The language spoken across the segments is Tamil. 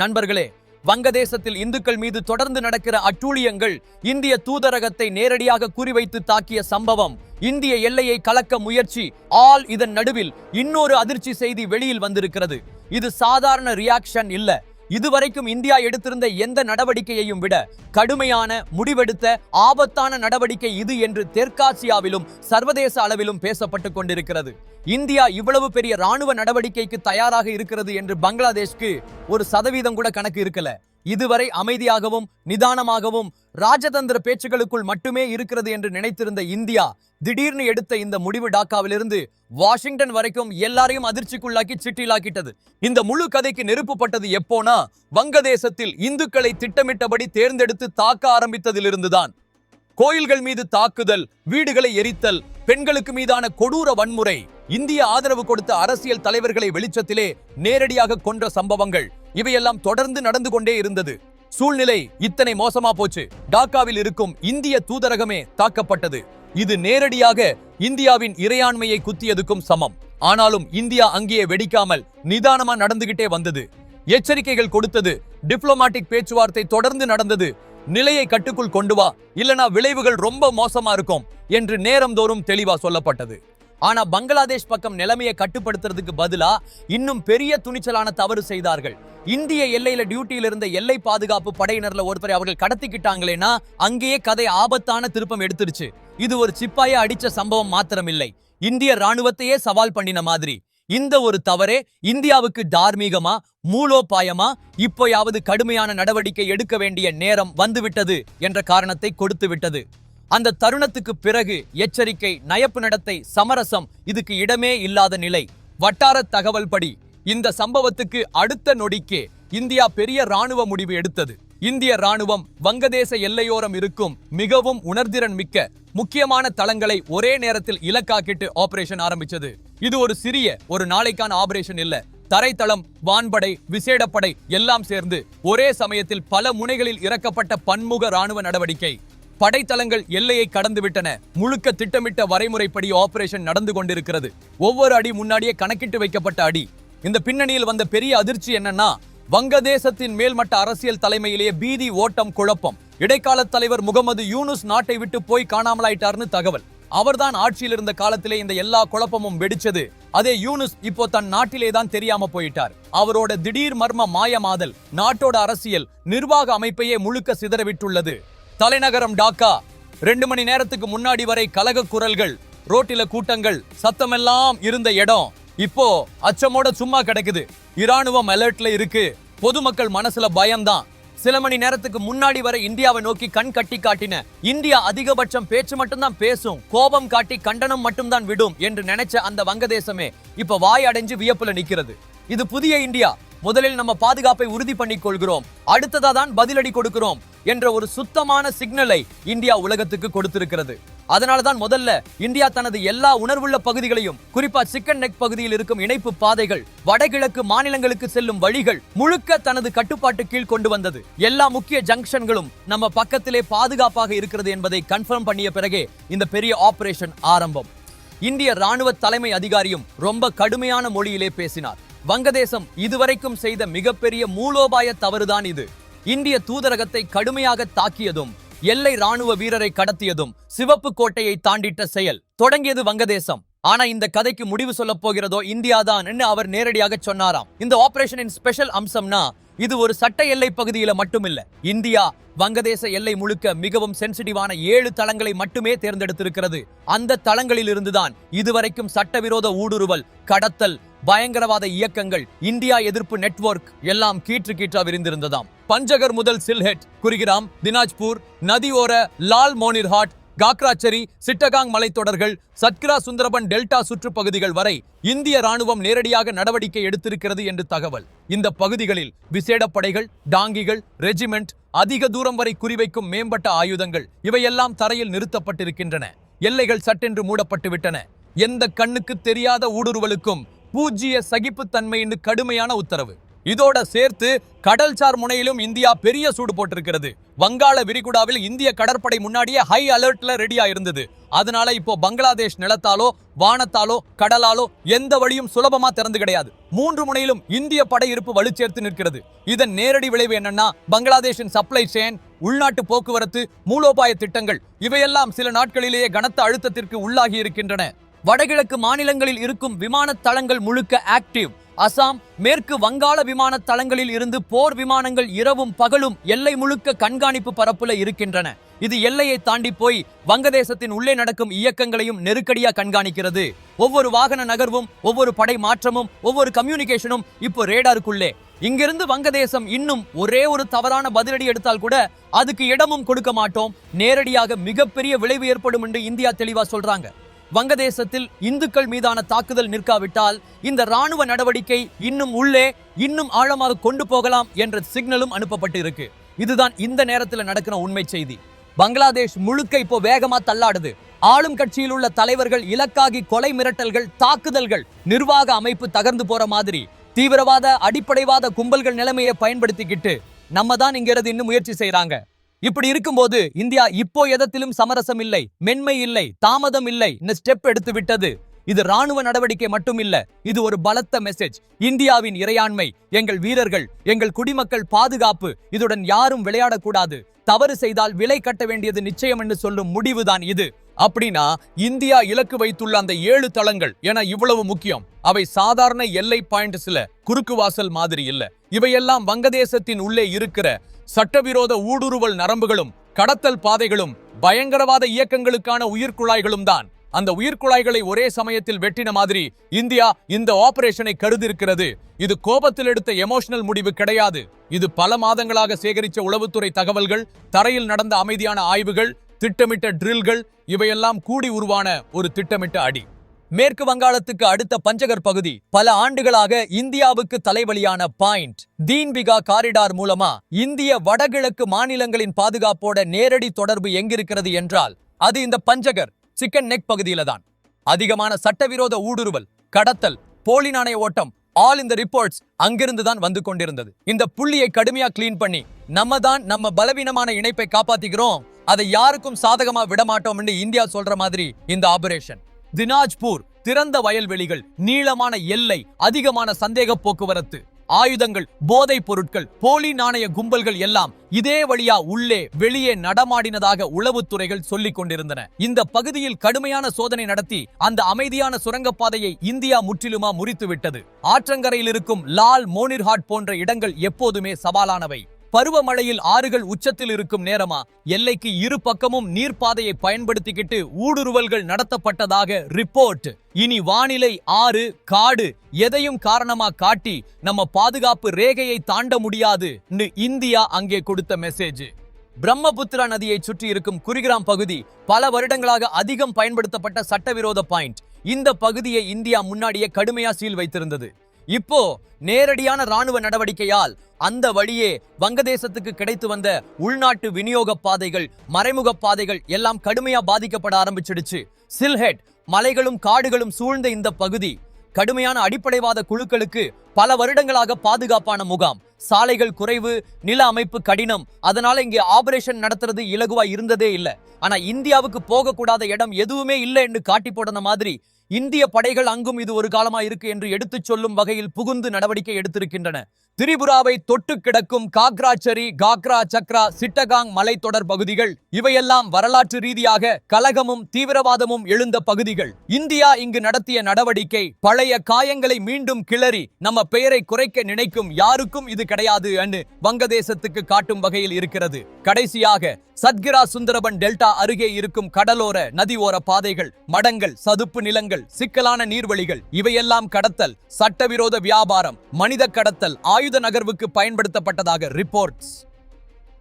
நண்பர்களே வங்கதேசத்தில் இந்துக்கள் மீது தொடர்ந்து நடக்கிற அட்டூழியங்கள் இந்திய தூதரகத்தை நேரடியாக குறிவைத்து தாக்கிய சம்பவம். இந்திய எல்லையை கலக்க முயற்சி. ஆல் இதன் நடுவில் இன்னொரு அதிர்ச்சி செய்தி வெளியில் வந்திருக்கிறது. இது சாதாரண ரியாக்ஷன் இல்ல. இதுவரைக்கும் இந்தியா எடுத்திருந்த எந்த நடவடிக்கையையும் விட கடுமையான முடிவெடுத்த ஆபத்தான நடவடிக்கை இது என்று தெற்காசியாவிலும் சர்வதேச அளவிலும் பேசப்பட்டு கொண்டிருக்கிறது. இந்தியா இவ்வளவு பெரிய ராணுவ நடவடிக்கைக்கு தயாராக இருக்கிறது என்று பங்களாதேஷ்க்கு ஒரு சதவீதம் கூட கணக்கு இருக்கல. இதுவரை அமைதியாகவும் நிதானமாகவும் ராஜதந்திர பேச்சுகளுக்குள் மட்டுமே இருக்கிறது என்று நினைத்திருந்த இந்தியா திடீர்னு எடுத்த இந்த முடிவு டாக்காவிலிருந்து வாஷிங்டன் வரைக்கும் எல்லாரையும் அதிர்ச்சிக்குள்ளாக்கி சிட்டிலாக்கிட்டது. இந்த முழு கதைக்கு நெருப்புப்பட்டது எப்போனா வங்கதேசத்தில் இந்துக்களை திட்டமிட்டபடி தேர்ந்தெடுத்து தாக்க ஆரம்பித்ததிலிருந்துதான். கோயில்கள் மீது தாக்குதல் வீடுகளை எரித்தல் பெண்களுக்கு மீதான கொடூர வன்முறை இந்திய ஆதரவு கொடுத்த அரசியல் தலைவர்களை வெளிச்சத்திலே நேரடியாக கொன்ற சம்பவங்கள் இவையெல்லாம் தொடர்ந்து நடந்து கொண்டே இருந்தது. சூழ்நிலை இத்தனை மோசமா போச்சு. டாக்காவில் இருக்கும் இந்திய தூதரகமே தாக்கப்பட்டது. இது நேரடியாக இந்தியாவின் இறையாண்மையை குத்தியதுக்கும் சமம். ஆனாலும் இந்தியா அங்கேயே வெடிக்காமல் நிதானமா நடந்துகிட்டே வந்தது. எச்சரிக்கைகள் கொடுத்தது டிப்ளோமாட்டிக் பேச்சுவார்த்தை தொடர்ந்து நடந்தது. நிலையை கட்டுக்குள் கொண்டு வா இல்லனா விளைவுகள் ரொம்ப மோசமா இருக்கும் என்று நேரம்தோறும் தெளிவா சொல்லப்பட்டது. ஆனா பங்களாதேஷ் பக்கம் நிலைமையை கட்டுப்படுத்துறதுக்கு பதிலா இன்னும் பெரிய துணிச்சலான தவறு செய்தார்கள். இந்திய எல்லையில டியூட்டியில இருந்த எல்லை பாதுகாப்பு படையினர்ல ஒருத்தரை அவர்கள் கடத்திக்கிட்டாங்களேன்னா அங்கேயே கதை ஆபத்தான திருப்பம் எடுத்துருச்சு. இது ஒரு சிப்பாய அடிச்ச சம்பவம் மாத்திரமில்லை. இந்திய ராணுவத்தையே சவால் பண்ணின மாதிரி. இந்த ஒரு தவறே இந்தியாவுக்கு தார்மீகமா மூலோபாயமா இப்போயாவது கடுமையான நடவடிக்கை எடுக்க வேண்டிய நேரம் வந்துவிட்டது என்ற காரணத்தை கொடுத்து விட்டது அந்த தருணத்துக்கு பிறகு எச்சரிக்கை நயப்பு நடத்தை சமரசம் இதுக்கு இடமே இல்லாத நிலை. வட்டார தகவல் படி இந்த சம்பவத்துக்கு அடுத்த நொடிக்கே இந்தியா பெரிய ராணுவ முடிவு எடுத்தது. இந்திய ராணுவம் வங்கதேச எல்லையோரம் இருக்கும் மிகவும் உணர்திறன் மிக்க முக்கியமான தளங்களை ஒரே நேரத்தில் இலக்காக்கிட்டு ஆபரேஷன் ஆரம்பிச்சது. இது ஒரு சிறிய ஒரு நாளைக்கான ஆபரேஷன் இல்ல. தரைத்தளம் வான்படை விசேடப்படை எல்லாம் சேர்ந்து ஒரே சமயத்தில் பல முனைகளில் இறக்கப்பட்ட பன்முக ராணுவ நடவடிக்கை. படைத்தளங்கள் எல்லையை கடந்துவிட்டன. முழுக்க திட்டமிட்ட வரைமுறைப்படி ஆபரேஷன் நடந்து கொண்டிருக்கிறது. ஒவ்வொரு அடி முன்னாடியே கணக்கிட்டு வைக்கப்பட்ட அடி. இந்த பின்னணியில் வந்த பெரிய அதிர்ச்சி என்னன்னா வங்கதேசத்தின் மேல்மட்ட அரசியல் தலைமையிலேயே பீதி ஓட்டம் குழப்பம். இடைக்கால தலைவர் முகமது யூனுஸ் நாட்டை விட்டு போய் காணாமலாயிட்டார்னு தகவல். அவர்தான் ஆட்சியில் இருந்த காலத்திலே இந்த எல்லா குழப்பமும் வெடிச்சது. அதே யூனுஸ் இப்போ தன் நாட்டிலே தான் தெரியாம போயிட்டார். அவரோட திடீர் மர்ம மாயமாதல் நாட்டோட அரசியல் நிர்வாக அமைப்பையே முழுக்க சிதறவிட்டுள்ளது. தலைநகரம் டாக்கா. ரெண்டு மணி நேரத்துக்கு முன்னாடி வரை கலக குரல்கள் ரோட்டில கூட்டங்கள் சத்தமெல்லாம் இருந்த இடம். இப்போ அச்சமோட சும்மா கிடக்குது. இராணுவம் அலர்ட்ல இருக்கு. பொதுமக்கள் மனசுல பயம்தான். சில மணி நேரத்துக்கு முன்னாடி வரை இந்தியாவை நோக்கி கண் கட்டி காட்டின இந்தியா அதிகபட்சம் பேச்சு மட்டும்தான் பேசும். கோபம் காட்டி கண்டனம் மட்டும்தான் விடும் என்று நினைச்ச அந்த வங்கதேசமே இப்ப வாய் அடைஞ்சு வியப்புல நிக்கிறது. இது புதிய இந்தியா. முதலில் நம்ம பாதுகாப்பை உறுதி பண்ணிக் கொள்கிறோம் அடுத்ததா தான் பதிலடி கொடுக்கிறோம் என்ற ஒரு சுத்தமான சிக்னலை இந்தியா உலகத்துக்கு கொடுத்திருக்கிறது. அதனால தான் முதல்ல இந்தியா தனது எல்லா உணர்வுள்ள பகுதிகளையும் குறிப்பா சிக்கன் நெக் பகுதியில் இருக்கும் இணைப்பு பாதைகள் வடகிழக்கு மாநிலங்களுக்கு செல்லும் வழிகள் முழுக்க தனது கட்டுப்பாட்டு கீழ் கொண்டு வந்தது. எல்லா முக்கிய ஜங்ஷன்களும் நம்ம பக்கத்திலே பாதுகாப்பாக இருக்கிறது என்பதை கன்ஃபார்ம் பண்ணிய பிறகே இந்த பெரிய ஆபரேஷன் ஆரம்பம். இந்திய ராணுவ தலைமை அதிகாரியும் ரொம்ப கடுமையான மொழியிலே பேசினார். வங்கதேசம் இதுவரைக்கும் செய்த மிகப்பெரிய மூலோபாய தவறுதான் இது. இந்திய தூதரகத்தை கடுமையாக தாக்கியதும் எல்லை ராணுவ வீரரை கடத்தியதும் சிவப்பு கோட்டையை தாண்டிட்ட செயல் தொடங்கியது வங்கதேசம். ஆனா இந்த கதைக்கு முடிவு சொல்ல போகிறதோ இந்தியா தான் அவர் நேரடியாக சொன்னாராம். இந்த ஆபரேஷனின் ஸ்பெஷல் அம்சம்னா இது ஒரு சட்ட எல்லை பகுதியில மட்டுமில்ல. இந்தியா வங்கதேச எல்லை முழுக்க மிகவும் சென்சிட்டிவான ஏழு தளங்களை மட்டுமே தேர்ந்தெடுத்திருக்கிறது. அந்த தளங்களில் இருந்துதான் இதுவரைக்கும் சட்டவிரோத ஊடுருவல் கடத்தல் பயங்கரவாத இயக்கங்கள் இந்தியா எதிர்ப்பு நெட்வொர்க் எல்லாம் கீற்று கீற்றா விரிந்திருந்ததாம். பஞ்சகர் முதல் சில்ஹெட் குரிகிராம் தினாஜ்பூர் நதியோர லால் மோனிர்ஹாட் காக்ராச்சரி சிட்டகாங் மலைத்தொடர்கள் சத்கிரா சுந்தரபன் டெல்டா சுற்றுப்பகுதிகள் வரை இந்திய ராணுவம் நேரடியாக நடவடிக்கை எடுத்திருக்கிறது என்று தகவல். இந்த பகுதிகளில் விசேட படைகள் டாங்கிகள் ரெஜிமெண்ட் அதிக தூரம் வரை குறிவைக்கும் மேம்பட்ட ஆயுதங்கள் இவையெல்லாம் தரையில் நிறுத்தப்பட்டிருக்கின்றன. எல்லைகள் சட்டென்று மூடப்பட்டு விட்டன எந்த கண்ணுக்கு தெரியாத ஊடுருவலுக்கும் பூஜ்ஜிய சகிப்புத்தன்மைன்னு கடுமையான உத்தரவு. இதோட சேர்த்து கடல்சார் முனையிலும் இந்தியா பெரிய சூடு போட்டிருக்கிறது. வங்காள விரிகுடாவில் இந்திய கடற்படை முன்னாடியே ஹை அலர்ட்ல ரெடியா இருந்தது அதனால இப்போ பங்களாதேஷ் நிலத்தாலோ வானத்தாலோ கடலாலோ எந்த வழியும் சுலபமா திறந்து கிடையாது. மூன்று முனையிலும் இந்திய படையிருப்பு வலுச்சேர்த்து நிற்கிறது. இதன் நேரடி விளைவு என்னன்னா பங்களாதேஷின் சப்ளை செயின் உள்நாட்டு போக்குவரத்து மூலோபாய திட்டங்கள் இவையெல்லாம் சில நாட்களிலேயே கனத்த அழுத்தத்திற்கு உள்ளாகி இருக்கின்றன. வடகிழக்கு மாநிலங்களில் இருக்கும் விமான தளங்கள் முழுக்க ஆக்டிவ் அசாம் மேற்கு வங்காள விமான தளங்களில் இருந்து போர் விமானங்கள் இரவும் பகலும் எல்லை முழுக்க கண்காணிப்பு பரப்புல இருக்கின்றன. இது எல்லையை தாண்டி போய் வங்கதேசத்தின் உள்ளே நடக்கும் இயக்கங்களையும் நெருக்கடியா கண்காணிக்கிறது. ஒவ்வொரு வாகன நகர்வும் ஒவ்வொரு படை மாற்றமும் ஒவ்வொரு கம்யூனிகேஷனும் இப்போ ரேடாருக்குள்ளே. இங்கிருந்து வங்கதேசம் இன்னும் ஒரே ஒரு தவறான பதிலடி எடுத்தால் கூட அதுக்கு இடமும் கொடுக்க மாட்டோம். நேரடியாக மிகப்பெரிய விளைவு ஏற்படும் என்று இந்தியா தெளிவா சொல்றாங்க. வங்கதேசத்தில் இந்துக்கள் மீதான தாக்குதல் நிற்காவிட்டால் இந்த ராணுவ நடவடிக்கை இன்னும் உள்ளே இன்னும் ஆழமாக கொண்டு போகலாம் என்ற சிக்னலும் அனுப்பப்பட்டு இருக்கு இதுதான் இந்த நேரத்தில் நடக்கிற உண்மை செய்தி. பங்களாதேஷ் முழுக்க இப்போ வேகமா தள்ளாடுது. ஆளும் கட்சியில் உள்ள தலைவர்கள் இலக்காகி கொலை மிரட்டல்கள் தாக்குதல்கள் நிர்வாக அமைப்பு தகர்ந்து போற மாதிரி தீவிரவாத அடிப்படைவாத கும்பல்கள் நிலைமையை பயன்படுத்திக்கிட்டு நம்ம தான் இங்கிறது இன்னும் முயற்சி செய்யறாங்க இப்படி இருக்கும்போது இந்தியா இப்போ எதத்திலும் சமரசம் இல்லை மென்மை இல்லை தாமதம் இல்லை இந்த ஸ்டெப் எடுத்து விட்டது. இது ராணுவ நடவடிக்கை மட்டும் இல்ல இது ஒரு பலத்த மெசேஜ் இந்தியாவின் இறையாண்மை எங்கள் வீரர்கள் எங்கள் குடிமக்கள் பாதுகாப்பு இதுடன் யாரும் விளையாடக்கூடாது. தவறு செய்தால் விலை கட்ட வேண்டியது நிச்சயம் என்று சொல்லும் முடிவுதான் இது. அப்படின்னா இந்தியா இலக்கு வைத்துள்ள அந்த ஏழு தளங்கள் என இவ்வளவு முக்கியம். அவை சாதாரண எல்லை பாயிண்ட்ஸ்ல குறுக்கு வாசல் மாதிரி இல்ல. இவையெல்லாம் வங்கதேசத்தின் உள்ளே இருக்கிற சட்டவிரோத ஊடுருவல் நரம்புகளும் கடத்தல் பாதைகளும் பயங்கரவாத இயக்கங்களுக்கான உயிர்க்குழாய்களும் தான். அந்த உயிர்குழாய்களை ஒரே சமயத்தில் வெட்டின மாதிரி இந்தியா இந்த ஆபரேஷனை கருதிருக்கிறது இது கோபத்தில் எடுத்த எமோஷனல் முடிவு கிடையாது. இது பல மாதங்களாக சேகரித்த உளவுத்துறை தகவல்கள் தரையில் நடந்த அமைதியான ஆய்வுகள் திட்டமிட்ட ட்ரில்கள் இவையெல்லாம் கூடி உருவான ஒரு திட்டமிட்ட அடி. மேற்கு வங்காளத்துக்கு அடுத்த பஞ்சகர் பகுதி பல ஆண்டுகளாக இந்தியாவுக்கு தலைவலியான பாயிண்ட். தீன்பிகா காரிடார் மூலமா இந்திய வடகிழக்கு மாநிலங்களின் பாதுகாப்போட நேரடி தொடர்பு எங்கிருக்கிறது என்றால் அது இந்த பஞ்சகர் சிக்கன் நெக் பகுதியில தான் அதிகமான சட்டவிரோத ஊடுருவல் கடத்தல் போலி நாணய ஓட்டம் ஆல் இந்த ரிப்போர்ட்ஸ் அங்கிருந்து தான் வந்து கொண்டிருந்தது. இந்த புள்ளியை கடுமையா கிளீன் பண்ணி நம்ம தான் நம்ம பலவீனமான இணைப்பை காப்பாத்திக்கிறோம் அதை யாருக்கும் சாதகமா விடமாட்டோம்னு இந்தியா சொல்ற மாதிரி இந்த ஆபரேஷன். தினாஜ்பூர் திறந்த வயல்வெளிகள் நீளமான எல்லை அதிகமான சந்தேக போக்குவரத்து ஆயுதங்கள் போதைப் பொருட்கள் போலி நாணய கும்பல்கள் எல்லாம் இதே வழியா உள்ளே வெளியே நடமாடினதாக உளவுத்துறைகள் சொல்லிக் கொண்டிருந்தன. இந்த பகுதியில் கடுமையான சோதனை நடத்தி அந்த அமைதியான சுரங்கப்பாதையை இந்தியா முற்றிலுமா முறித்துவிட்டது. ஆற்றங்கரையில் இருக்கும் லால் மோனிர்ஹாட் போன்ற இடங்கள் எப்போதுமே சவாலானவை. பருவமழையில் ஆறுகள் உச்சத்தில் இருக்கும் நேரமா? எல்லைக்கு இரு பக்கமும் நீர்ப்பாதையை பயன்படுத்திக்கிட்டு ஊடுருவல்கள் நடத்தப்பட்டதாக ரிப்போர்ட். இனி வானிலை ஆறு காடு எதையும் காரணமா காட்டி நம்ம பாதுகாப்பு ரேகையை தாண்ட முடியாது இந்தியா அங்கே கொடுத்த மெசேஜ் பிரம்மபுத்திரா நதியை சுற்றி இருக்கும் குரிகிராம் பகுதி பல வருடங்களாக அதிகம் பயன்படுத்தப்பட்ட சட்டவிரோத பாயிண்ட் இந்த பகுதியை இந்தியா முன்னாடியே கடுமையா சீல் வைத்திருந்தது. இப்போ நேரடியான ராணுவ நடவடிக்கையால் அந்த வழியே வங்கதேசத்துக்கு கிடைத்து வந்த உள்நாட்டு விநியோக பாதைகள் மறைமுக பாதைகள் எல்லாம் கடுமையா பாதிக்கப்பட ஆரம்பிச்சிடுச்சு. சில்ஹெட் மலைகளும் காடுகளும் சூழ்ந்த இந்த பகுதி கடுமையான அடிப்படைவாத குழுக்களுக்கு பல வருடங்களாக பாதுகாப்பான முகாம். சாலைகள் குறைவு நில அமைப்பு கடினம் அதனால இங்கே ஆபரேஷன் நடத்துறது இலகுவா இருந்ததே இல்ல. ஆனா இந்தியாவுக்கு போகக்கூடாத இடம் எதுவுமே இல்லை என்று காட்டி போடன மாதிரி இந்திய படைகள் அங்கும் இது ஒரு காலமா இருக்கு என்று எடுத்துச் சொல்லும் வகையில் புகுந்து நடவடிக்கை எடுத்திருக்கின்றன. திரிபுராவை தொட்டு கிடக்கும் காக்ராச்சரி காக்ரா சக்ரா சிட்டகாங் மலைத்தொடர் பகுதிகள் இவையெல்லாம் வரலாற்று ரீதியாக கலகமும் தீவிரவாதமும் எழுந்த பகுதிகள். இந்தியா இங்கு நடத்திய நடவடிக்கை பழைய காயங்களை மீண்டும் கிளறி நம்ம பெயரை குறைக்க நினைக்கும் யாருக்கும் இது கிடையாது என்று வங்கதேசத்துக்கு காட்டும் வகையில் இருக்கிறது. கடைசியாக சத்கிரா சுந்தரபன் டெல்டா அருகே இருக்கும் கடலோர நதி ஓர பாதைகள் மடங்கள் சதுப்பு நிலங்கள் சிக்கலான நீர்வழிகள் இவையெல்லாம் கடத்தல் சட்டவிரோத வியாபாரம் மனித கடத்தல் ஆயுத நகர்வுக்கு பயன்படுத்தப்பட்டதாக ரிப்போர்ட்ஸ்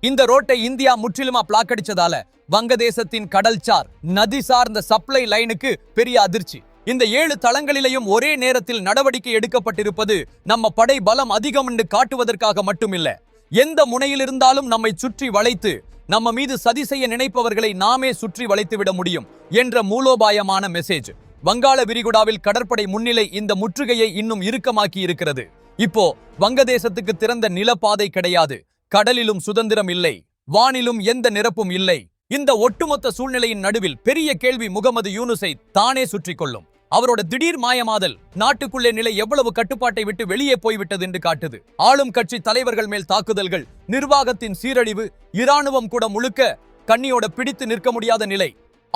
இந்த ரோட்டை இந்தியா முற்றிலுமா பிளாக்கடிச்சதால வங்கதேசத்தின் கடல்சார் நதி சார்ந்த சப்ளை லைனுக்கு பெரிய அதிர்ச்சி. இந்த ஏழு தளங்களிலேயும் ஒரே நேரத்தில் நடவடிக்கை எடுக்கப்பட்டிருப்பது நம்ம படை பலம் அதிகம் என்று காட்டுவதற்காக மட்டுமில்ல. எந்த முனையில் இருந்தாலும் நம்மை சுற்றி வளைத்து நம்ம மீது சதி செய்ய நினைப்பவர்களை நாமே சுற்றி வளைத்து விட முடியும் என்ற மூலோபாயமான மெசேஜ் வங்காள விரிகுடாவில் கடற்படை முன்னிலை இந்த முற்றுகையை இன்னும் இறுக்கமாக்கி இருக்கிறது இப்போ வங்கதேசத்துக்கு திறந்த நிலப்பாதை கிடையாது. கடலிலும் சுதந்திரம் இல்லை. வானிலும் எந்த நிரப்பும் இல்லை. இந்த ஒட்டுமொத்த சூழ்நிலையின் நடுவில் பெரிய கேள்வி முகமது யூனுஸை தானே சுற்றிக் கொள்ளும். அவரோட திடீர் மாயமாதல் நாட்டுக்குள்ளே நிலை எவ்வளவு கட்டுப்பாட்டை விட்டு வெளியே போய்விட்டது என்று காட்டுது. ஆளும் கட்சி தலைவர்கள் மேல் தாக்குதல்கள் நிர்வாகத்தின் சீரழிவு இராணுவம் கூட முழுக்க கண்ணியோட பிடித்து நிற்க முடியாத நிலை.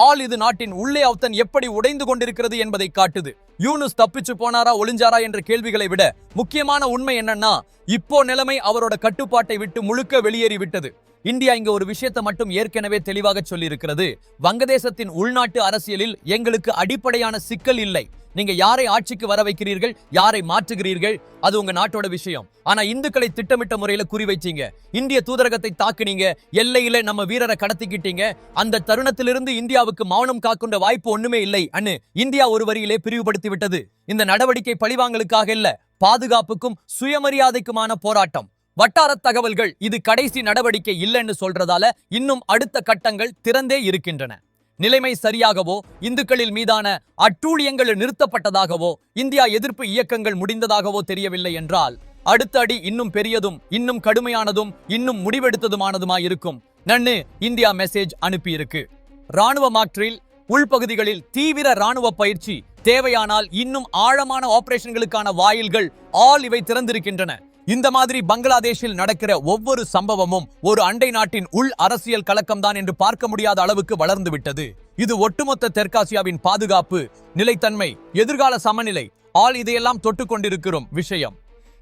ஆல் இது நாட்டின் உள்ளே அவுத்தன் எப்படி உடைந்து கொண்டிருக்கிறது என்பதை காட்டுது. யூனுஸ் தப்பிச்சு போனாரா ஒளிஞ்சாரா என்ற கேள்விகளை விட முக்கியமான உண்மை என்னன்னா இப்போ நிலைமை அவரோட கட்டுப்பாட்டை விட்டு முழுக்க வெளியேறி விட்டது இந்தியா இங்க ஒரு விஷயத்தை மட்டும் ஏற்கனவே தெளிவாக சொல்லியிருக்கிறது. வங்கதேசத்தின் உள்நாட்டு அரசியலில் எங்களுக்கு அடிப்படையான சிக்கல் இல்லை. நீங்க யாரை ஆட்சிக்கு வர வைக்கிறீர்கள் யாரை மாற்றுகிறீர்கள் அது உங்க நாட்டோட விஷயம். ஆனா இந்துக்களை திட்டமிட்ட முறையில குறிவைச்சீங்க இந்திய தூதரகத்தை தாக்குனீங்க எல்லையில நம்ம வீரரை கடத்திக்கிட்டீங்க அந்த தருணத்திலிருந்து இந்தியாவுக்கு மௌனம் காக்கின்ற வாய்ப்பு ஒண்ணுமே இல்லை அன்னு இந்தியா ஒரு வரியிலே பிரிவுபடுத்தி விட்டது இந்த நடவடிக்கை பழிவாங்கலுக்காக இல்ல பாதுகாப்புக்கும் சுயமரியாதைக்குமான போராட்டம். வட்டார தகவல்கள் இது கடைசி நடவடிக்கை இல்லைன்னு சொல்றதால இன்னும் அடுத்த கட்டங்கள் திறந்தே இருக்கின்றன. நிலைமை சரியாகவோ இந்துக்களில் மீதான அட்டூழியங்கள் நிறுத்தப்பட்டதாகவோ இந்தியா எதிர்ப்பு இயக்கங்கள் முடிந்ததாகவோ தெரியவில்லை என்றால் அடுத்த அடி இன்னும் பெரியதும் இன்னும் கடுமையானதும் இன்னும் முடிவெடுத்ததுமானதுமாய் இருக்கும் நன்னு இந்தியா மெசேஜ் அனுப்பியிருக்கு. ராணுவ மாற்றில் உள்பகுதிகளில் தீவிர ராணுவ பயிற்சி தேவையானால் இன்னும் ஆழமான ஆபரேஷன்களுக்கான வாயில்கள் ஆல் இவை திறந்திருக்கின்றன. இந்த மாதிரி பங்களாதேஷில் நடக்கிற ஒவ்வொரு சம்பவமும் ஒரு அண்டை நாட்டின் உள் அரசியல் கலக்கம்தான் என்று பார்க்க முடியாத அளவுக்கு வளர்ந்து விட்டது இது ஒட்டுமொத்த தெற்காசியாவின் பாதுகாப்பு நிலைத்தன்மை எதிர்கால சமநிலை ஆல் இதையெல்லாம் தொட்டுக்கொண்டிருக்கிறோம் விஷயம்.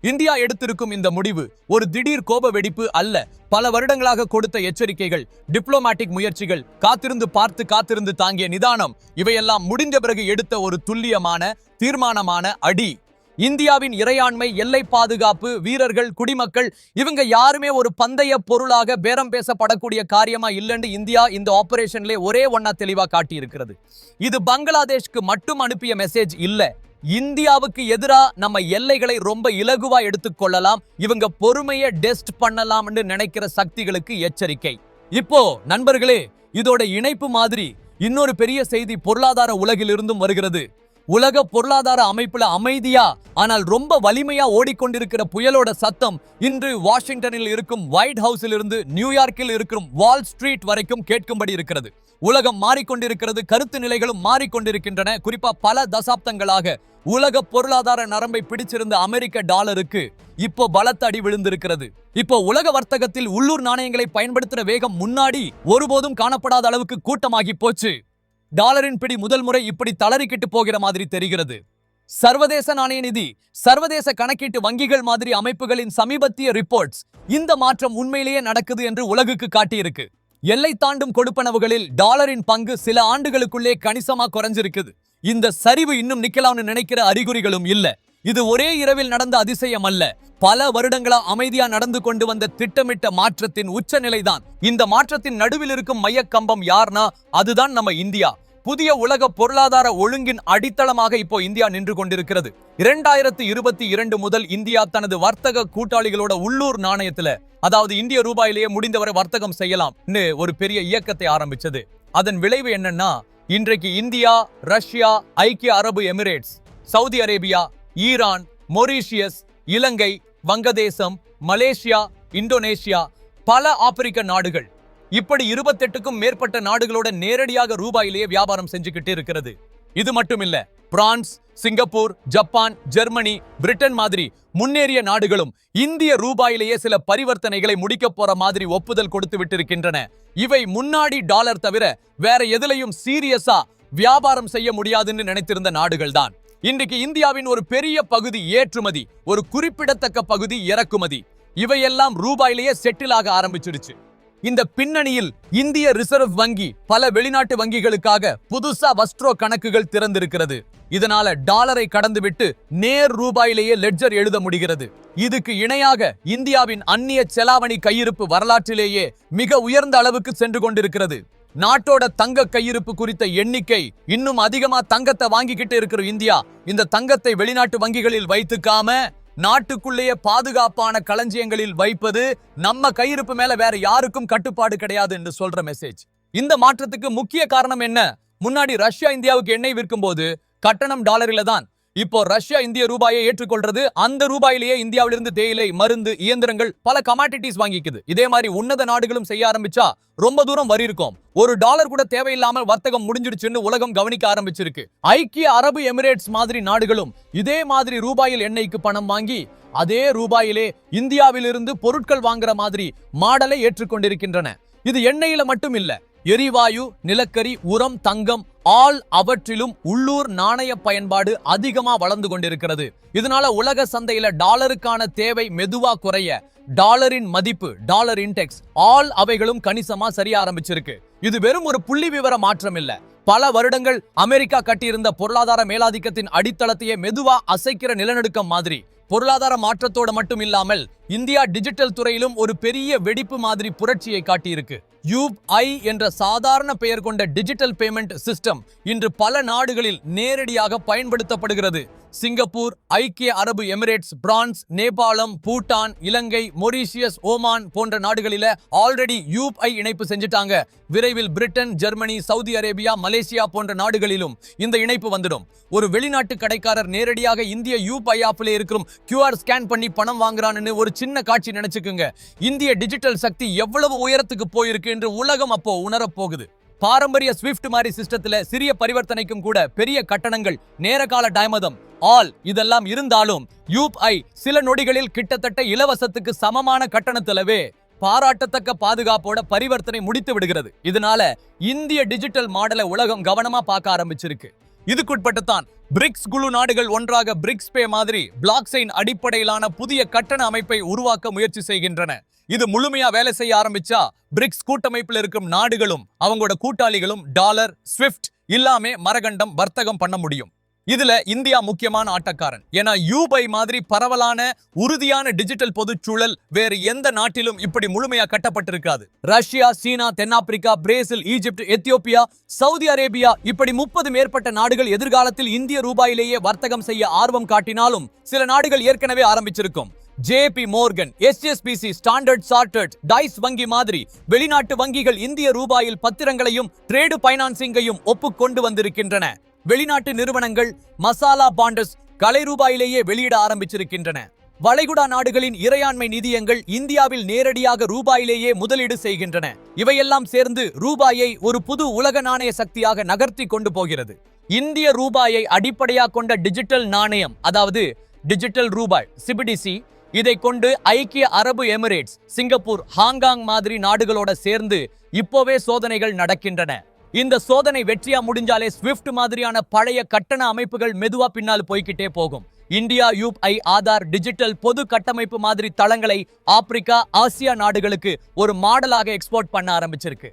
இந்தியா எடுத்திருக்கும் இந்த முடிவு ஒரு திடீர் கோப வெடிப்பு அல்ல பல வருடங்களாக கொடுத்த எச்சரிக்கைகள் டிப்ளோமேட்டிக் முயற்சிகள் காத்திருந்து பார்த்து காத்திருந்து தாங்கிய நிதானம் இவையெல்லாம் முடிந்த பிறகு எடுத்த ஒரு துல்லியமான தீர்மானமான அடி. இந்தியாவின் இறையாண்மை எல்லை பாதுகாப்பு வீரர்கள் குடிமக்கள் இவங்க யாருமே ஒரு பந்தய பொருளாக பேரம் பேசப்படக்கூடிய காரியமா இல்லைன்னு இந்தியா இந்த ஆபரேஷன்ல ஒரே ஒன்னா தெளிவா காட்டியிருக்கிறது. இது பங்களாதேஷ்க்கு மட்டும் அனுப்பிய மெசேஜ் இல்ல. இந்தியாவுக்கு எதிரா நம்ம எல்லைகளை ரொம்ப இலகுவா எடுத்துக்கொள்ளலாம் இவங்க பொறுமையை டெஸ்ட் பண்ணலாம்னு நினைக்கிற சக்திகளுக்கு எச்சரிக்கை. இப்போ நண்பர்களே இதோட இணைப்பு மாதிரி இன்னொரு பெரிய செய்தி பொருளாதார உலகிலிருந்தும் வருகிறது. உலக பொருளாதார அமைப்புல அமைதியா ஆனால் ரொம்ப வலிமையா ஓடிக்கொண்டிருக்கிற புயலோட சத்தம் இன்று வாஷிங்டனில் இருக்கும் ஒயிட் ஹவுஸில் இருந்து நியூயார்க்கில் இருக்கும் வால் ஸ்ட்ரீட் வரைக்கும் கேட்கும்படி இருக்கிறது. உலகம் மாறிக்கொண்டிருக்கிறது கருத்து நிலைகளும் மாறிக்கொண்டிருக்கின்றன. குறிப்பா பல தசாப்தங்களாக உலக பொருளாதார நரம்பை பிடிச்சிருந்த அமெரிக்க டாலருக்கு இப்போ பலத்த அடி விழுந்திருக்கிறது. இப்போ உலக வர்த்தகத்தில் உள்ளூர் நாணயங்களை பயன்படுத்துற வேகம் முன்னாடி ஒருபோதும் காணப்படாத அளவுக்கு கூட்டமாகி போச்சு. டாலரின் பிடி முதல் முறை இப்படி தளறிக்கிட்டு போகிற மாதிரி தெரிகிறது. சர்வதேச நாணய நிதி சர்வதேச கணக்கீட்டு வங்கிகள் மாதிரி அமைப்புகளின் சமீபத்திய ரிப்போர்ட்ஸ் இந்த மாற்றம் உண்மையிலேயே நடக்குது என்று உலகுக்கு காட்டியிருக்கு. எல்லை தாண்டும் கொடுப்பனவுகளில் டாலரின் பங்கு சில ஆண்டுகளுக்குள்ளே கணிசமா குறைஞ்சிருக்குது. இந்த சரிவு இன்னும் நிக்கலாம்னு நினைக்கிற அறிகுறிகளும் இல்ல. இது ஒரே இரவில் நடந்த அதிசயம் அல்ல பல வருடங்களா அமைதியா நடந்து கொண்டு வந்த திட்டமிட்ட மாற்றத்தின் உச்சநிலைதான். இந்த மாற்றத்தின் நடுவில் இருக்கும் மையக்கம்பம் யார்னா அதுதான் நம்ம இந்தியா. புதிய உலக பொருளாதார ஒழுங்கின் அடித்தளமாக இப்போ இந்தியா நின்று கொண்டிருக்கிறது. இரண்டாயிரத்தி இருபத்தி இரண்டு முதல் இந்தியா தனது வர்த்தக கூட்டாளிகளோட உள்ளூர் நாணயத்துல அதாவது இந்திய ரூபாயிலேயே முடிந்தவரை வர்த்தகம் செய்யலாம்னு ஒரு பெரிய இயக்கத்தை ஆரம்பிச்சது. அதன் விளைவு என்னன்னா இன்றைக்கு இந்தியா ரஷ்யா ஐக்கிய அரபு Emirates Saudi Arabia Iran Mauritius இலங்கை வங்கதேசம் மலேசியா இந்தோனேஷியா பல ஆப்பிரிக்க நாடுகள். இப்படி இருபத்தெட்டுக்கும் மேற்பட்ட நாடுகளோட நேரடியாக ரூபாயிலேயே வியாபாரம் செஞ்சுக்கிட்டு இருக்கிறது. இது மட்டும் இல்ல France Singapore Japan Germany Britain மாதிரி முன்னேறிய நாடுகளும் இந்திய ரூபாயிலேயே சில பரிவர்த்தனைகளை முடிக்க போற மாதிரி ஒப்புதல் கொடுத்து விட்டிருக்கின்றன. இவை முன்னாடி டாலர் தவிர வேற எதுலையும் சீரியஸா வியாபாரம் செய்ய முடியாதுன்னு நினைத்திருந்த நாடுகள் தான் இன்றைக்கு இந்தியாவின் ஒரு பெரிய பகுதி ஏற்றுமதி ஒரு குறிப்பிடத்தக்க பகுதி இறக்குமதி. இவையெல்லாம் ரூபாயிலேயே செட்டில் ஆக ஆரம்பிச்சிருச்சு இந்த பின்னணியில் இந்திய ரிசர்வ் வங்கி பல வெளிநாட்டு வங்கிகளுக்காக புதுசா வஸ்ட்ரோ கணக்குகள் திறந்திருக்கிறது. இதனால டாலரை கடந்துவிட்டு நேர் ரூபாயிலேயே லெட்ஜர் எழுத முடிகிறது. இதுக்கு இணையாக இந்தியாவின் அந்நிய செலாவணி கையிருப்பு வரலாற்றிலேயே மிக உயர்ந்த அளவுக்கு சென்று கொண்டிருக்கிறது. நாட்டோட தங்க கையிருப்பு குறித்த எண்ணிக்கை இன்னும் அதிகமா தங்கத்தை வாங்கிக்கிட்டு இருக்கிற இந்தியா இந்த தங்கத்தை வெளிநாட்டு வங்கிகளில் வைத்துக்காம நாட்டுக்குள்ளேயே பாதுகாப்பான களஞ்சியங்களில் வைப்பது நம்ம கையிருப்பு மேல வேற யாருக்கும் கட்டுப்பாடு கிடையாது என்று சொல்ற மெசேஜ் இந்த மாற்றத்துக்கு முக்கிய காரணம் என்ன? முன்னாடி ரஷ்யா இந்தியாவுக்கு எண்ணெய் விற்கும் போது கட்டணம் டாலரில தான் இப்போ ரஷ்யா இந்திய ரூபாயை ஏற்றுக்கொள்றது அந்த ரூபாயிலேயே இந்தியாவிலிருந்து தேயிலை மருந்து இயந்திரங்கள் பல கமாடிட்டிஸ் வாங்கிக்குது. இதே மாதிரி உன்னத நாடுகளும் செய்ய ஆரம்பிச்சா ரொம்ப தூரம் வரி இருக்கும். ஒரு டாலர் கூட தேவையில்லாமல் வர்த்தகம் முடிஞ்சிடுச்சுன்னு உலகம் கவனிக்க ஆரம்பிச்சிருக்கு. ஐக்கிய அரபு எமிரேட்ஸ் மாதிரி நாடுகளும் இதே மாதிரி ரூபாயில் எண்ணெய்க்கு பணம் வாங்கி அதே ரூபாயிலே இந்தியாவிலிருந்து பொருட்கள் வாங்குற மாதிரி மாடலை ஏற்றுக்கொண்டிருக்கின்றன. இது எண்ணெயில மட்டும் இல்ல எரிவாயு நிலக்கரி உரம் தங்கம் ஆல் அவற்றிலும் உள்ளூர் நாணய பயன்பாடு அதிகமா வளர்ந்து கொண்டிருக்கிறது. இதனால உலக சந்தையில டாலருக்கான தேவை மெதுவா குறைய டாலரின் மதிப்பு டாலர் இன்டெக்ஸ் ஆல் அவைகளும் கணிசமா சரிய ஆரம்பிச்சிருக்கு. இது வெறும் ஒரு புள்ளி விவர மாற்றம் இல்ல பல வருடங்கள் அமெரிக்கா கட்டியிருந்த பொருளாதார மேலாதிக்கத்தின் அடித்தளத்தையே மெதுவா அசைக்கிற நிலநடுக்கம் மாதிரி. பொருளாதார மாற்றத்தோட மட்டும் இல்லாமல் இந்தியா டிஜிட்டல் துறையிலும் ஒரு பெரிய வெடிப்பு மாதிரி புரட்சியை காட்டியிருக்கு. யூப் ஐ என்ற சாதாரண பெயர் கொண்ட டிஜிட்டல் பேமெண்ட் சிஸ்டம் இன்று பல நாடுகளில் நேரடியாக பயன்படுத்தப்படுகிறது. சிங்கப்பூர் ஐக்கிய அரபு எமிரேட்ஸ் பிரான்ஸ் நேபாளம் பூட்டான் இலங்கை மொரீஷியஸ் ஓமான் போன்ற நாடுகளில ஆல்ரெடி யூப் இணைப்பு செஞ்சுட்டாங்க. விரைவில் Britain Germany Saudi Arabia Malaysia போன்ற நாடுகளிலும் இந்த இணைப்பு வந்துடும். ஒரு வெளிநாட்டு கடைக்காரர் நேரடியாக இந்திய யூபை ஆப்பில் ஆப்ல இருக்கிற கியூஆர் ஸ்கேன் பண்ணி பணம் வாங்குறான்னு ஒரு சின்ன காட்சி நினைச்சுக்குங்க. இந்திய டிஜிட்டல் சக்தி எவ்வளவு உயரத்துக்கு போயிருக்கு என்று உலகம் அப்போ உணரப் போகுது. பாரம்பரிய ஸ்விஃப்ட் மாதிரி சிஸ்டத்துல சிறிய பரிவர்த்தனைக்கும் கூட பெரிய கட்டணங்கள் நேரகால டைமதம் ஆல் இதெல்லாம் இருந்தாலும் யூப்ஐ சில நொடிகளில் கிட்டத்தட்ட இலவசத்துக்கு சமமான கட்டணத்திலவே பாராட்டத்தக்க பாதுகாப்போட பரிவர்த்தனை முடித்து விடுகிறது. இதனால இந்திய டிஜிட்டல் மாடலை உலகம் கவனமா பார்க்க ஆரம்பிச்சிருக்கு. இதுக்குட்பட்டுத்தான் பிரிக்ஸ் குழு நாடுகள் ஒன்றாக பிரிக்ஸ் பே மாதிரி பிளாக் செயின் அடிப்படையிலான புதிய கட்டண அமைப்பை உருவாக்க முயற்சி செய்கின்றன. இது முழுமையா வேலை செய்ய ஆரம்பிச்சா பிரிக்ஸ் கூட்டமைப்பில் இருக்கும் நாடுகளும் அவங்களோட கூட்டாளிகளும் டாலர் ஸ்விஃப்ட் இல்லாமே மரகண்டம் வர்த்தகம் பண்ண முடியும். இதுல இந்தியா முக்கியமான ஆட்டக்காரன். ஏன்னா யூபை மாதிரி பரவலான உறுதியான டிஜிட்டல் பொதுச்சூழல் வேறு எந்த நாட்டிலும் இப்படி முழுமையா கட்டப்பட்டிருக்காது. ரஷ்யா சீனா தென்னாப்பிரிக்கா Brazil Egypt Ethiopia Saudi Arabia இப்படி முப்பது மேற்பட்ட நாடுகள் எதிர்காலத்தில் இந்திய ரூபாயிலேயே வர்த்தகம் செய்ய ஆர்வம் காட்டினாலும் சில நாடுகள் ஏற்கனவே ஆரம்பிச்சிருக்கும். JP Morgan HSBC Standard Chartered dies வங்கி மாதிரி வெளிநாட்டு வங்கிகள் இந்திய ரூபாயில் பத்திரங்களையும் ட்ரேடு பைனான்சிங்கையும் ஒப்புக்கொண்டு வந்திருக்கின்றன. வெளிநாட்டு நிறுவனங்கள் மசாலா பாண்டஸ் கலை ரூபாயிலேயே வெளியிட ஆரம்பிச்சிருக்கின்றன. வளைகுடா நாடுகளின் இறையாண்மை நிதியங்கள் இந்தியாவில் நேரடியாக ரூபாயிலேயே முதலீடு செய்கின்றன. இவையெல்லாம் சேர்ந்து ரூபாயை ஒரு புது உலக நாணய சக்தியாக நகர்த்தி கொண்டு போகிறது. இந்திய ரூபாயை அடிப்படையாக கொண்ட டிஜிட்டல் நாணயம் அதாவது டிஜிட்டல் ரூபாய் சிபிடிசி இதை கொண்டு ஐக்கிய அரபு எமிரேட்ஸ் சிங்கப்பூர் ஹாங்காங் மாதிரி நாடுகளோட சேர்ந்து இப்போவே சோதனைகள் நடக்கின்றன. இந்த சோதனை வெற்றியா முடிஞ்சாலே ஸ்விஃப்ட் மாதிரியான பழைய கட்டண அமைப்புகள் மெதுவா பின்னால் போய்கிட்டே போகும். India UPI Aadhaar digital பொது கட்டமைப்பு மாதிரி தளங்களை ஆப்பிரிக்கா ஆசியா நாடுகளுக்கு ஒரு மாடலாக எக்ஸ்போர்ட் பண்ண ஆரம்பிச்சிருக்கு.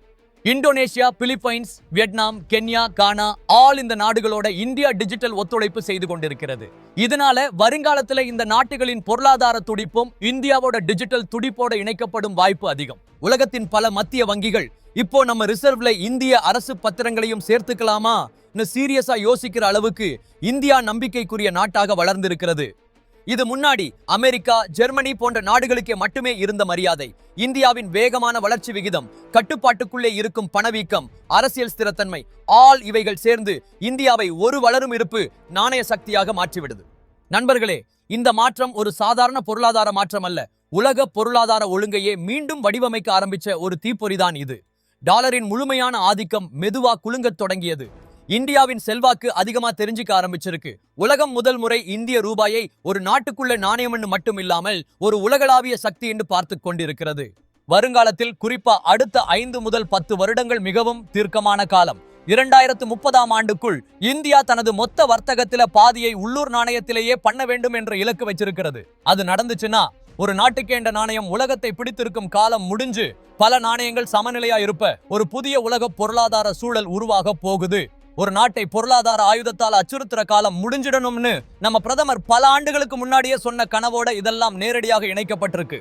Indonesia Philippines Vietnam Kenya Ghana all இந்த நாடுகளோட இந்தியா டிஜிட்டல் ஒத்துழைப்பு செய்து கொண்டிருக்கிறது. இதனால வருங்காலத்துல இந்த நாட்டுகளின் பொருளாதார துடிப்பும் இந்தியாவோட டிஜிட்டல் துடிப்போட இணைக்கப்படும் வாய்ப்பு அதிகம். உலகத்தின் பல மத்திய வங்கிகள் இப்போ நம்ம ரிசர்வ்ல இந்திய அரசு பத்திரங்களையும் சேர்த்துக்கலாமா? சீரியஸா யோசிக்கிற அளவுக்கு இந்தியா நம்பிக்கைக்குரிய நாட்டாக வளர்ந்திருக்கிறது. இது முன்னாடி அமெரிக்கா ஜெர்மனி போன்ற நாடுகளுக்கே மட்டுமே இருந்த மரியாதை. இந்தியாவின் வேகமான வளர்ச்சி விகிதம் கட்டுப்பாட்டுக்குள்ளே இருக்கும் பணவீக்கம் அரசியல் ஸ்திரத்தன்மை ஆல் இவைகள் சேர்ந்து இந்தியாவை ஒரு வளரும் இருப்பு நாணய சக்தியாக மாற்றிவிடுது. நண்பர்களே இந்த மாற்றம் ஒரு சாதாரண பொருளாதார மாற்றம் அல்ல உலக பொருளாதார ஒழுங்கையே மீண்டும் வடிவமைக்க ஆரம்பிச்ச ஒரு தீப்பொறிதான் இது. டாலரின் முழுமையான ஆதிக்கம் மெதுவா குலுங்கத் தொடங்கியது. இந்தியாவின் செல்வாக்கு அதிகமா தெரிஞ்சுக்க ஆரம்பிச்சிருக்கு. உலகம் முதல் முறை இந்திய ரூபாயை ஒரு நாட்டுக்குள்ள நாணயம்னு மட்டும் இல்லாமல் ஒரு உலகளாவிய சக்தி என்று பார்த்து கொண்டிருக்கிறது. வருங்காலத்தில் குறிப்பா அடுத்த ஐந்து முதல் பத்து வருடங்கள் மிகவும் தீர்க்கமான காலம். இரண்டாயிரத்து முப்பதாம் ஆண்டுக்குள் இந்தியா தனது மொத்த வர்த்தகத்தில பாதியை உள்ளூர் நாணயத்திலேயே பண்ண வேண்டும் என்ற இலக்கு வச்சிருக்கிறது. அது நடந்துச்சுன்னா ஒரு நாட்டுக்கேண்ட நாணயம் உலகத்தை பிடித்திருக்கும் காலம் முடிஞ்சு பல நாணயங்கள் சமநிலையா இருப்ப ஒரு புதிய உலக பொருளாதார சூழல் உருவாக போகுது. ஒரு நாட்டை பொருளாதார ஆயுதத்தால் அச்சுறுத்துற காலம் முடிஞ்சிடணும்னு நம்ம பிரதமர் பல ஆண்டுகளுக்கு முன்னாடியே சொன்ன கனவோட இதெல்லாம் நேரடியாக இணைக்கப்பட்டிருக்கு.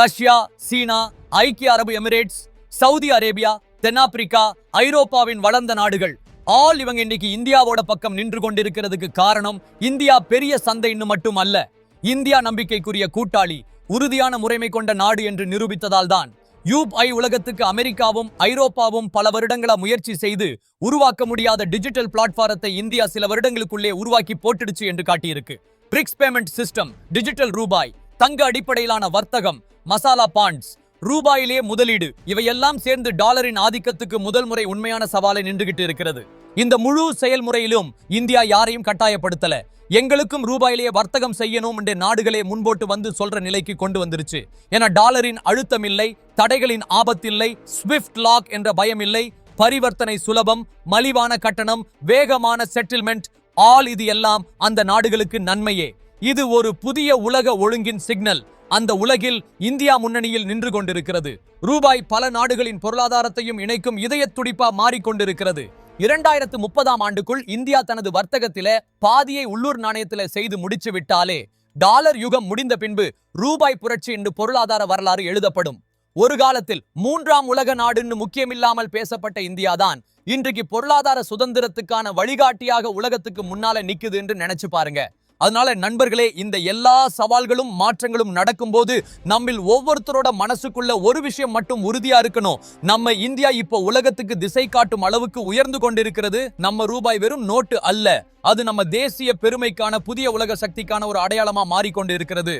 ரஷ்யா சீனா ஐக்கிய அரபு எமிரேட்ஸ் சவுதி அரேபியா தென்னாப்பிரிக்கா ஐரோப்பாவின் வளர்ந்த நாடுகள். ஆல் இவங்க இன்னைக்கு இந்தியாவோட பக்கம் நின்று கொண்டிருக்கிறதுக்கு காரணம் இந்தியா பெரிய சந்தைன்னு மட்டும் அல்ல. இந்தியா நம்பிக்கைக்குரிய கூட்டாளி உறுதியான முறைமை கொண்ட நாடு என்று நிரூபித்ததால் தான். யூப் ஐ உலகத்துக்கு அமெரிக்காவும் ஐரோப்பாவும் பல வருடங்களா முயற்சி செய்து உருவாக்க முடியாத டிஜிட்டல் பிளாட்ஃபாரத்தை இந்தியா சில வருடங்களுக்குள்ளே உருவாக்கி போட்டுடுச்சு என்று காட்டியிருக்கு. பிரிக்ஸ் பேமெண்ட் சிஸ்டம் டிஜிட்டல் ரூபாய் தங்க அடிப்படையிலான வர்த்தகம் மசாலா பாண்ட்ஸ் ரூபாயிலே முதலீடு இவையெல்லாம் சேர்ந்து டாலரின் ஆதிக்கத்துக்கு முதல் முறை உண்மையான சவாலை நின்றுகிட்டு இருக்கிறது. இந்த முழு செயல்முறையிலும் இந்தியா யாரையும் கட்டாயப்படுத்தல. எங்களுக்கும் ரூபாயிலேயே வர்த்தகம் செய்யணும் என்ற நாடுகளே முன்போட்டு வந்து சொல்ற நிலைக்கு கொண்டு வந்துருச்சு. ஏன்னா டாலரின் அழுத்தம் இல்லை தடைகளின் ஆபத்தில்லை ஸ்விஃப்ட் லாக் என்ற பயம் இல்லை பரிவர்த்தனை சுலபம் மலிவான கட்டணம் வேகமான செட்டில்மெண்ட் ஆல் இது எல்லாம் அந்த நாடுகளுக்கு நன்மையே. இது ஒரு புதிய உலக ஒழுங்கின் சிக்னல் அந்த உலகில் இந்தியா முன்னணியில் நின்று கொண்டிருக்கிறது. ரூபாய் பல நாடுகளின் பொருளாதாரத்தையும் இணைக்கும் இதய துடிப்பா மாறிக்கொண்டிருக்கிறது. இரண்டாயிரத்து முப்பதாம் ஆண்டுக்குள் இந்தியா தனது வர்த்தகத்தில பாதியை உள்ளூர் நாணயத்தில செய்து முடிச்சு விட்டாலே டாலர் யுகம் முடிந்த பின்பு ரூபாய் புரட்சி என்று பொருளாதார வரலாறு எழுதப்படும். ஒரு காலத்தில் மூன்றாம் உலக நாடுன்னு முக்கியமில்லாமல் பேசப்பட்ட இந்தியாதான் இன்றைக்கு பொருளாதார சுதந்திரத்துக்கான வழிகாட்டியாக உலகத்துக்கு முன்னால நிக்குது என்று நினைச்சு பாருங்க. அதனால நண்பர்களே இந்த எல்லா சவால்களும் மாற்றங்களும் நடக்கும்போது நம்மில் ஒவ்வொருத்தரோட மனசுக்குள்ள ஒரு விஷயம் மட்டும் உறுதியா இருக்கணும். நம்ம இந்தியா இப்போ உலகத்துக்கு திசை காட்டும் அளவுக்கு உயர்ந்து கொண்டிருக்கிறது நம்ம ரூபாய் வெறும் நோட்டு அல்ல. அது நம்ம தேசிய பெருமைக்கான புதிய உலக சக்திக்கான ஒரு அடையாளமா மாறிக்கொண்டு இருக்கிறது